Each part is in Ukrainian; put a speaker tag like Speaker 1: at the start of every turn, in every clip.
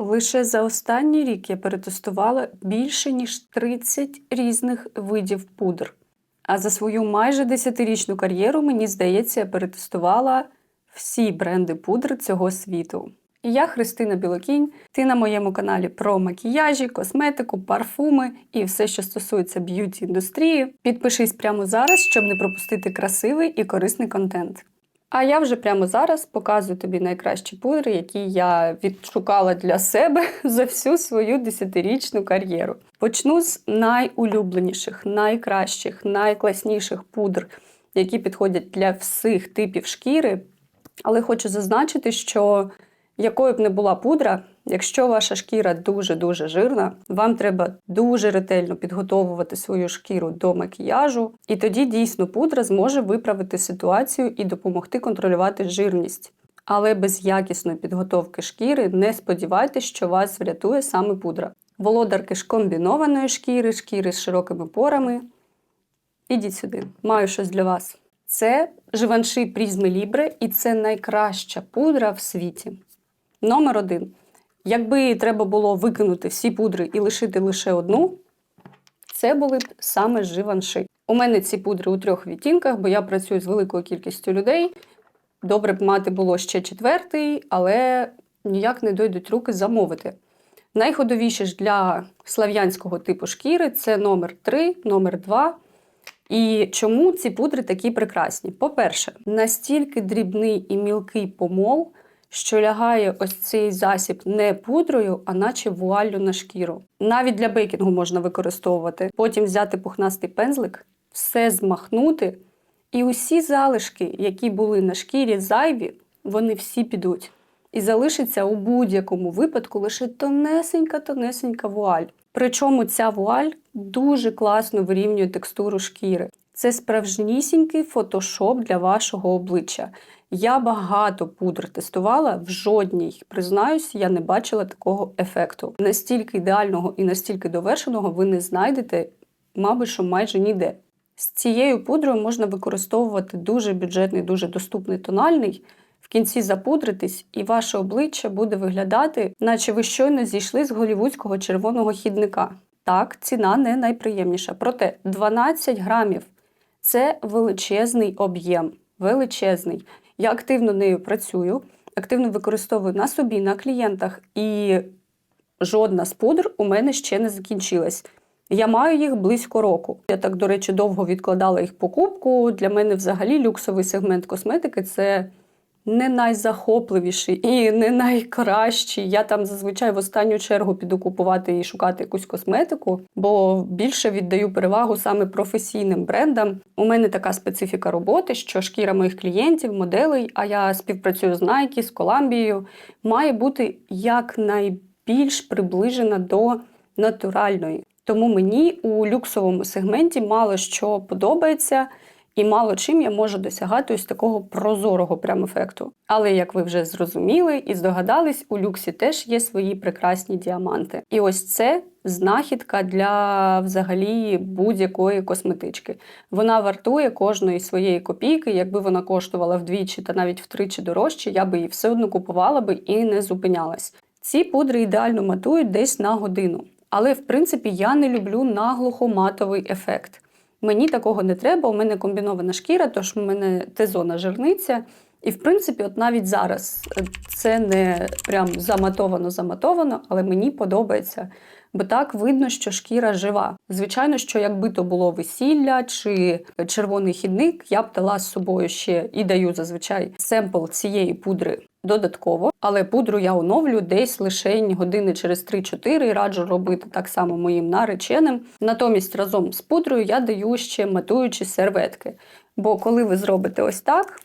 Speaker 1: Лише за останній рік я перетестувала більше ніж 30 різних видів пудр. А за свою майже 10-річну кар'єру, мені здається, я перетестувала всі бренди пудр цього світу. Я Христина Білокінь. Ти на моєму каналі про макіяжі, косметику, парфуми і все, що стосується б'юті індустрії. Підпишись прямо зараз, щоб не пропустити красивий і корисний контент. А я вже прямо зараз показую тобі найкращі пудри, які я відшукала для себе за всю свою десятирічну кар'єру. Почну з найулюбленіших, найкращих, найкласніших пудр, які підходять для всіх типів шкіри. Але хочу зазначити, що якою б не була пудра, якщо ваша шкіра дуже-дуже жирна, вам треба дуже ретельно підготовувати свою шкіру до макіяжу, і тоді дійсно пудра зможе виправити ситуацію і допомогти контролювати жирність. Але без якісної підготовки шкіри не сподівайтеся, що вас врятує саме пудра. Володарки ж комбінованої шкіри, шкіри з широкими порами. Ідіть сюди, маю щось для вас. Це Живанши Прізми Лібре, і це найкраща пудра в світі. Номер один. Якби треба було викинути всі пудри і лишити лише одну, це були б саме Живанши. У мене ці пудри у трьох відтінках, бо я працюю з великою кількістю людей. Добре б мати було ще четвертий, але ніяк не дойдуть руки замовити. Найходовіші ж для слав'янського типу шкіри це номер 3, номер 2. І чому ці пудри такі прекрасні? По-перше, настільки дрібний і мілкий помол, що лягає ось цей засіб не пудрою, а наче вуаллю на шкіру. Навіть для бейкінгу можна використовувати. Потім взяти пухнастий пензлик, все змахнути, і усі залишки, які були на шкірі зайві, вони всі підуть. І залишиться у будь-якому випадку лише тонесенька-тонесенька вуаль. Причому ця вуаль дуже класно вирівнює текстуру шкіри. Це справжнісінький фотошоп для вашого обличчя. Я багато пудр тестувала, в жодній, признаюсь, я не бачила такого ефекту. Настільки ідеального і настільки довершеного ви не знайдете, мабуть, що майже ніде. З цією пудрою можна використовувати дуже бюджетний, дуже доступний тональний. В кінці запудритись, і ваше обличчя буде виглядати, наче ви щойно зійшли з голівудського червоного хідника. Так, ціна не найприємніша. Проте 12 грамів це величезний об'єм. Величезний. Я активно нею працюю, активно використовую на собі, на клієнтах, і жодна з пудр у мене ще не закінчилась. Я маю їх близько року. Я так, до речі, довго відкладала їх покупку. Для мене взагалі люксовий сегмент косметики це не найзахопливіший і не найкращий. Я там зазвичай в останню чергу піду купувати і шукати якусь косметику, бо більше віддаю перевагу саме професійним брендам. У мене така специфіка роботи, що шкіра моїх клієнтів, моделей, а я співпрацюю з Nike, з Коламбією, має бути якнайбільш приближена до натуральної. Тому мені у люксовому сегменті мало що подобається. І мало чим я можу досягати ось такого прозорого прям ефекту. Але як ви вже зрозуміли і здогадались, у люксі теж є свої прекрасні діаманти. І ось це знахідка для взагалі будь-якої косметички. Вона вартує кожної своєї копійки. Якби вона коштувала вдвічі та навіть втричі дорожче, я би її все одно купувала би і не зупинялась. Ці пудри ідеально матують десь на годину. Але в принципі я не люблю наглухо матовий ефект. Мені такого не треба, у мене комбінована шкіра, тож у мене тезона жирниця. І, в принципі, от навіть зараз е, це не прям заматовано-заматовано, але мені подобається. Бо так видно, що шкіра жива. Звичайно, що якби то було весілля чи червоний хідник, я б дала з собою ще і даю зазвичай семпл цієї пудри додатково. Але пудру я оновлю десь лише години через 3-4 і раджу робити так само моїм нареченим. Натомість разом з пудрою я даю ще матуючі серветки. Бо коли ви зробите ось так,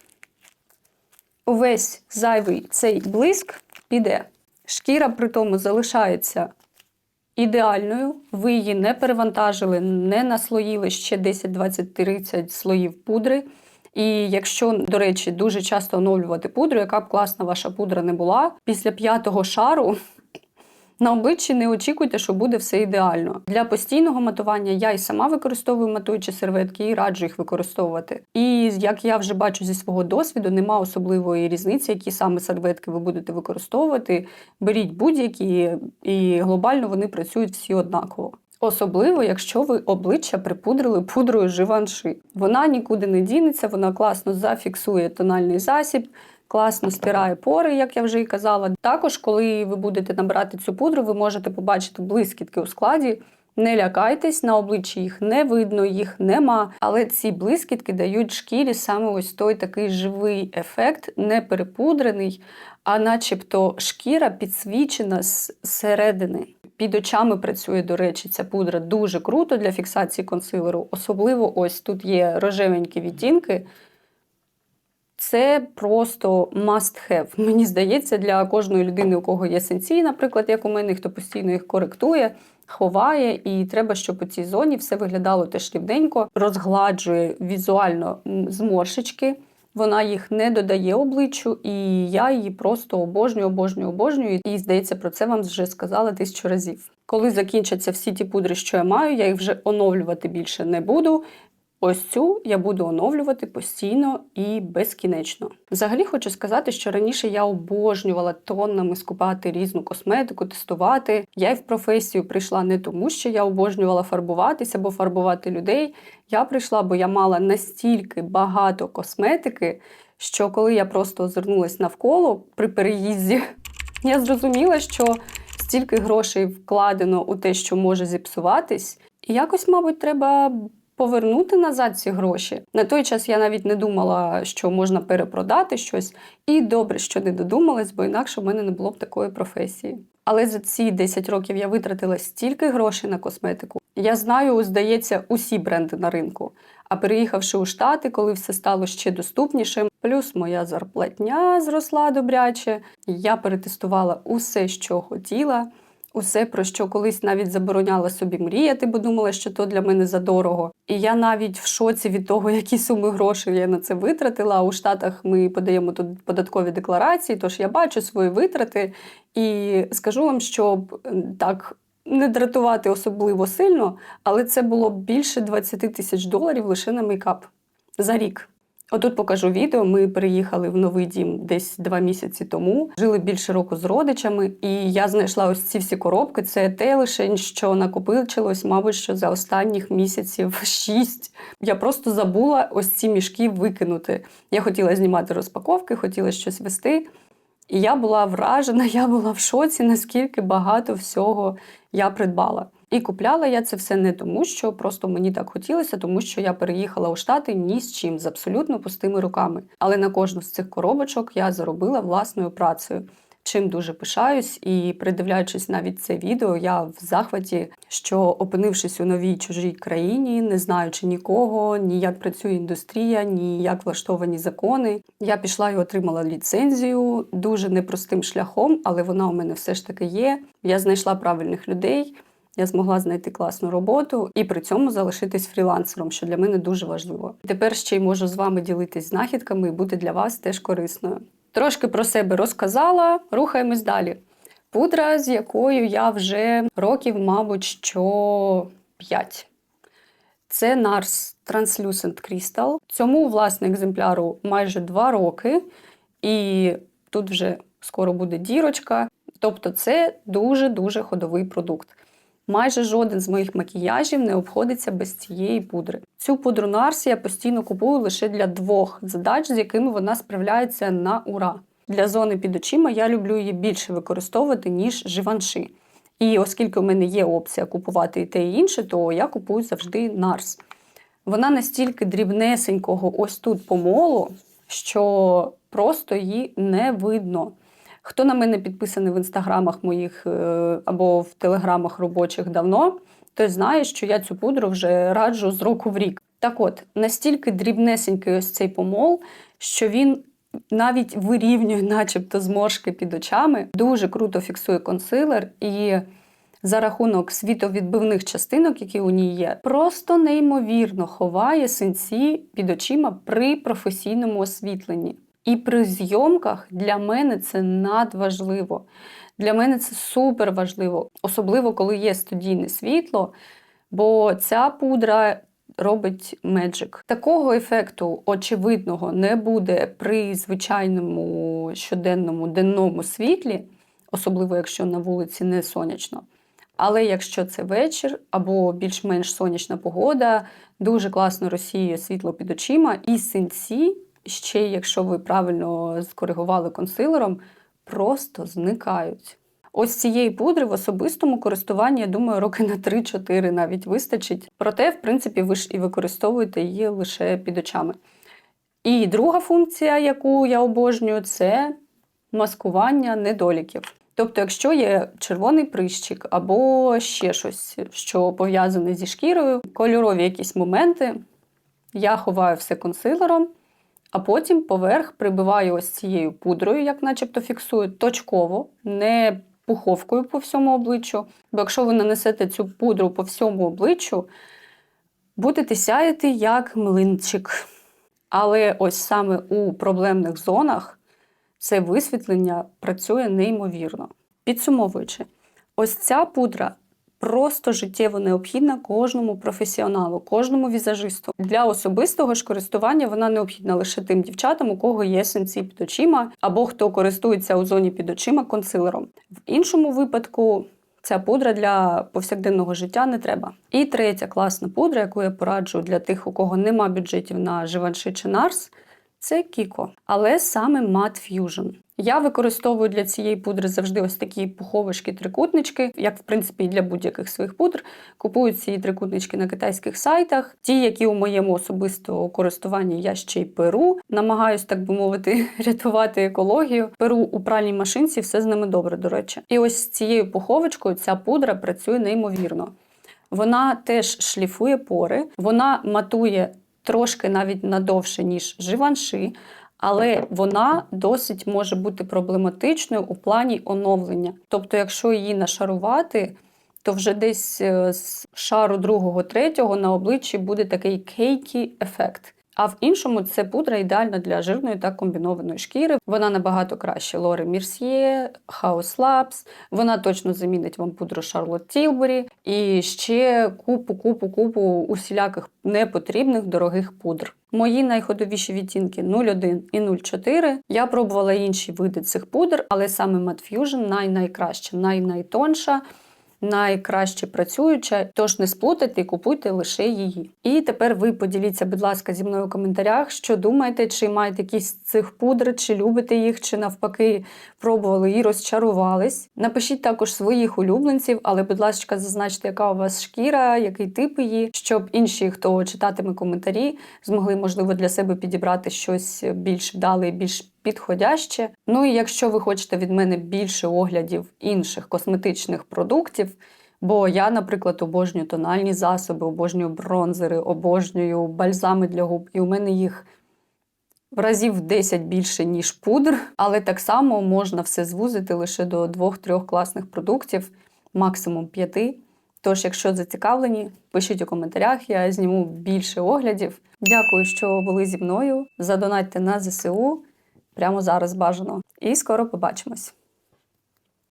Speaker 1: увесь зайвий цей блиск піде. Шкіра при тому залишається ідеальною. Ви її не перевантажили, не наслоїли ще 10, 20, 30 слоїв пудри. І якщо, до речі, дуже часто оновлювати пудру, яка б класна ваша пудра не була, після п'ятого шару На обличчі не очікуйте, що буде все ідеально. Для постійного матування я і сама використовую матуючі серветки і раджу їх використовувати. І як я вже бачу зі свого досвіду, нема особливої різниці, які саме серветки ви будете використовувати. Беріть будь-які, і глобально вони працюють всі однаково. Особливо, якщо ви обличчя припудрили пудрою живанши. Вона нікуди не дінеться, вона класно зафіксує тональний засіб, класно стирає пори, як я вже і казала. Також, коли ви будете набирати цю пудру, ви можете побачити блискітки у складі. Не лякайтесь, на обличчі їх не видно, їх нема. Але ці блискітки дають шкірі саме ось той такий живий ефект, не перепудрений, а начебто шкіра підсвічена зсередини. Під очами працює, до речі, ця пудра дуже круто для фіксації консилеру. Особливо ось тут є рожевенькі відтінки. Це просто must have. Мені здається, для кожної людини, у кого є сенсі, наприклад, як у мене, хто постійно їх коректує, ховає, і треба, щоб у цій зоні все виглядало теж рівненько, розгладжує візуально зморшечки. Вона їх не додає обличчю, і я її просто обожнюю, обожнюю, обожнюю. І здається, про це вам вже сказала тисячу разів. Коли закінчаться всі ті пудри, що я маю, я їх вже оновлювати більше не буду. Ось цю я буду оновлювати постійно і безкінечно. Взагалі хочу сказати, що раніше я обожнювала тоннами скупати різну косметику, тестувати. Я й в професію прийшла не тому, що я обожнювала фарбуватися або фарбувати людей. Я прийшла, бо я мала настільки багато косметики, що коли я просто озирнулась навколо при переїзді, я зрозуміла, що стільки грошей вкладено у те, що може зіпсуватись, і якось, мабуть, треба повернути назад ці гроші. На той час я навіть не думала, що можна перепродати щось, і добре, що не додумалась, бо інакше в мене не було б такої професії. Але за ці 10 років я витратила стільки грошей на косметику. Я знаю, здається, усі бренди на ринку. А переїхавши у Штати, коли все стало ще доступнішим, плюс моя зарплатня зросла добряче, я перетестувала усе, що хотіла. Усе, про що колись навіть забороняла собі мріяти, бо думала, що то для мене задорого. І я навіть в шоці від того, які суми грошей я на це витратила. У Штатах ми подаємо тут податкові декларації, тож я бачу свої витрати і скажу вам, щоб так не дратувати особливо сильно, але це було більше 20 тисяч доларів лише на мейкап за рік. Отут покажу відео. Ми переїхали в новий дім десь два місяці тому. Жили більше року з родичами, і я знайшла ось ці всі коробки. Це те лише, що накопичилось, мабуть, що за останніх місяців шість. Я просто забула ось ці мішки викинути. Я хотіла знімати розпаковки, хотіла щось вести. І я була вражена, я була в шоці, наскільки багато всього я придбала. І купляла я це все не тому, що просто мені так хотілося, тому що я переїхала у Штати ні з чим, з абсолютно пустими руками. Але на кожну з цих коробочок я заробила власною працею. Чим дуже пишаюсь, і придивляючись навіть це відео, я в захваті, що опинившись у новій чужій країні, не знаючи нікого, ні як працює індустрія, ні як влаштовані закони, я пішла і отримала ліцензію дуже непростим шляхом, але вона у мене все ж таки є. Я знайшла правильних людей. Я змогла знайти класну роботу і при цьому залишитись фрілансером, що для мене дуже важливо. Тепер ще й можу з вами ділитись знахідками і бути для вас теж корисною. Трошки про себе розказала, рухаємось далі. Пудра, з якою я вже років, мабуть, що 5. Це NARS Translucent Crystal. Цьому, власне, екземпляру майже 2 роки, і тут вже скоро буде дірочка. Тобто, це дуже-дуже ходовий продукт. Майже жоден з моїх макіяжів не обходиться без цієї пудри. Цю пудру Нарс я постійно купую лише для двох задач, з якими вона справляється на ура. Для зони під очима я люблю її більше використовувати, ніж живанши. І оскільки у мене є опція купувати і те і інше, то я купую завжди Нарс. Вона настільки дрібнесенького ось тут помолу, що просто її не видно. Хто на мене підписаний в інстаграмах моїх е, або в телеграмах робочих давно, той знає, що я цю пудру вже раджу з року в рік. Так от, настільки дрібнесенький ось цей помол, що він навіть вирівнює, начебто, зморшки під очами, дуже круто фіксує консилер і. За рахунок світовідбивних частинок, які у ній є, просто неймовірно ховає синці під очима при професійному освітленні. І при зйомках для мене це надважливо. Для мене це супер важливо, особливо коли є студійне світло, бо ця пудра робить меджик. Такого ефекту очевидного не буде при звичайному щоденному денному світлі, особливо якщо на вулиці не сонячно. Але якщо це вечір або більш-менш сонячна погода, дуже класно розсіює світло під очима, і синці, ще якщо ви правильно скоригували консилером, просто зникають. Ось цієї пудри в особистому користуванні, я думаю, роки на 3-4 навіть вистачить. Проте, в принципі, ви ж і використовуєте її лише під очами. І друга функція, яку я обожнюю, це маскування недоліків. Тобто, якщо є червоний прищик або ще щось, що пов'язане зі шкірою, кольорові якісь моменти, я ховаю все консилером, а потім поверх прибиваю ось цією пудрою, як начебто фіксую, точково, не пуховкою по всьому обличчю. Бо якщо ви нанесете цю пудру по всьому обличчю, будете сяяти як млинчик. Але ось саме у проблемних зонах це висвітлення працює неймовірно. Підсумовуючи, ось ця пудра просто життєво необхідна кожному професіоналу, кожному візажисту. Для особистого ж користування вона необхідна лише тим дівчатам, у кого є синці під очима, або хто користується у зоні під очима консилером. В іншому випадку. Ця пудра для повсякденного життя не треба. І третя класна пудра, яку я пораджу для тих, у кого нема бюджетів на Givenchy чи Nars, це Kiko. Але саме Matte Fusion. Я використовую для цієї пудри завжди ось такі пуховишки-трикутнички, як в принципі і для будь-яких своїх пудр. Купую ці трикутнички на китайських сайтах. Ті, які у моєму особистому користуванні я ще й перу. Намагаюсь, так би мовити, рятувати екологію. Перу у пральній машинці, все з ними добре, до речі. І ось з цією пуховочкою ця пудра працює неймовірно. Вона теж шліфує пори, вона матує трошки навіть надовше, ніж живанши, але вона досить може бути проблематичною у плані оновлення. Тобто, якщо її нашарувати, то вже десь е, з шару другого, третього на обличчі буде такий кейкі ефект. А в іншому це пудра ідеальна для жирної та комбінованої шкіри. Вона набагато краще Лори Мірсьє, House Labs. Вона точно замінить вам пудру Charlotte Tilbury і ще купу, купу, купу усіляких непотрібних дорогих пудр. Мої найходовіші відтінки 01 і 04. Я пробувала інші види цих пудр, але саме Matte Fusion най-найкраща, най-найтонша найкраще працююча, тож не сплутайте і купуйте лише її. І тепер ви поділіться, будь ласка, зі мною в коментарях, що думаєте, чи маєте якісь з цих пудр, чи любите їх, чи навпаки пробували і розчарувались. Напишіть також своїх улюбленців, але, будь ласка, зазначте, яка у вас шкіра, який тип її, щоб інші, хто читатиме коментарі, змогли, можливо, для себе підібрати щось більш вдале, більш підходяще. Ну і якщо ви хочете від мене більше оглядів інших косметичних продуктів, бо я, наприклад, обожнюю тональні засоби, обожнюю бронзери, обожнюю бальзами для губ, і у мене їх в разів 10 більше, ніж пудр, але так само можна все звузити лише до 2-3 класних продуктів, максимум 5. Тож, якщо зацікавлені, пишіть у коментарях, я зніму більше оглядів. Дякую, що були зі мною. Задонатьте на ЗСУ прямо зараз бажано. І скоро побачимось.